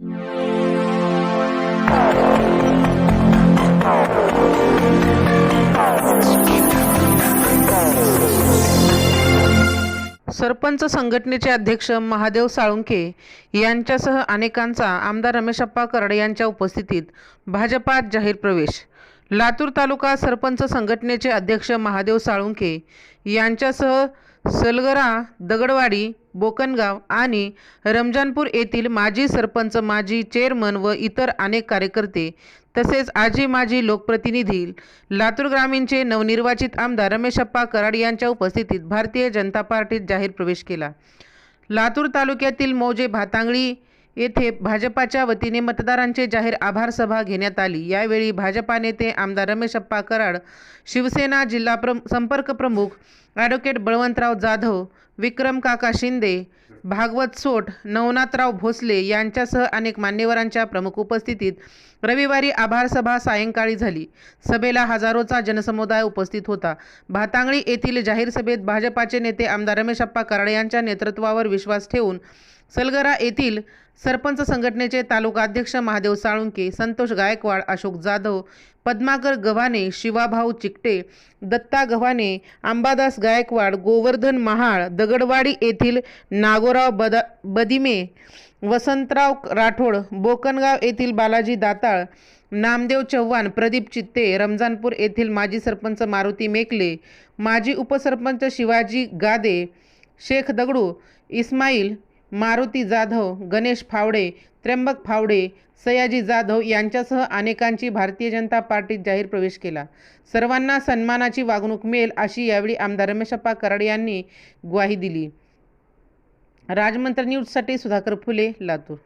सरपंच संघटनेचे अध्यक्ष महादेव साळुंके यांच्यासह अनेकांचा आमदार रमेशप्पा करडे यांच्या उपस्थितीत भाजपात जाहीर प्रवेश. लातूर तालुका सरपंच संघटनेचे अध्यक्ष महादेव साळुंके यांच्यासह सलगरा दगडवाडी बोकनगाव आणि रमजानपूर येथील माजी सरपंच माजी चेअरमन व इतर अनेक कार्यकर्ते तसेच आजी माजी लोकप्रतिनिधी लातूर ग्रामीणचे नवनिर्वाचित आमदार रमेशप्पा कराड यांच्या उपस्थितीत भारतीय जनता पार्टीत जाहीर प्रवेश केला. लातूर तालुक्यातील मौजे भातांगळी येथे भाजपाच्या वतीने मतदारांचे जाहीर आभार सभा घेण्यात आली. यावेळी भाजपा नेते आमदार रमेशप्पा कराड शिवसेना जिल्हा प्र संपर्क प्रमुख ॲडव्होकेट बळवंतराव जाधव विक्रम काका शिंदे भागवत सोट नवनाथराव भोसले यांच्यासह अनेक मान्यवरांच्या प्रमुख उपस्थितीत रविवारी आभार सभा सायंकाळी झाली. सभेला हजारोचा जनसमुदाय उपस्थित होता. भातांगळी येथील जाहीर सभेत भाजपाचे नेते आमदार रमेशप्पा कराड यांच्या नेतृत्वावर विश्वास ठेवून सलगरा येथील सरपंच संघटनेचे तालुका अध्यक्ष महादेव साळुंके संतोष गायकवाड अशोक जाधव पद्माकर गव्हाणे शिवाभाऊ चिकटे दत्ता गव्हाणे अंबादास गायकवाड गोवर्धन महाळ दगडवाडी येथील नागोराव बद बदिमे वसंतराव राठोड बोकनगाव येथील बालाजी दाताळ नामदेव चव्हाण प्रदीप चित्ते रमजानपूर येथील माजी सरपंच मारुती मेकले माजी उपसरपंच शिवाजी गादे शेख दगडू इस्माईल मारुती जाधव गणेश फावडे त्र्यंबक फावडे सयाजी जाधव यांच्यासह अनेकांची भारतीय जनता पार्टीत जाहीर प्रवेश केला. सर्वांना सन्मानाची वागणूक मिळेल अशी यावेळी आमदार रमेशप्पा कराड यांनी ग्वाही दिली. राजमंत्र न्यूजसाठी सुधाकर फुले लातूर.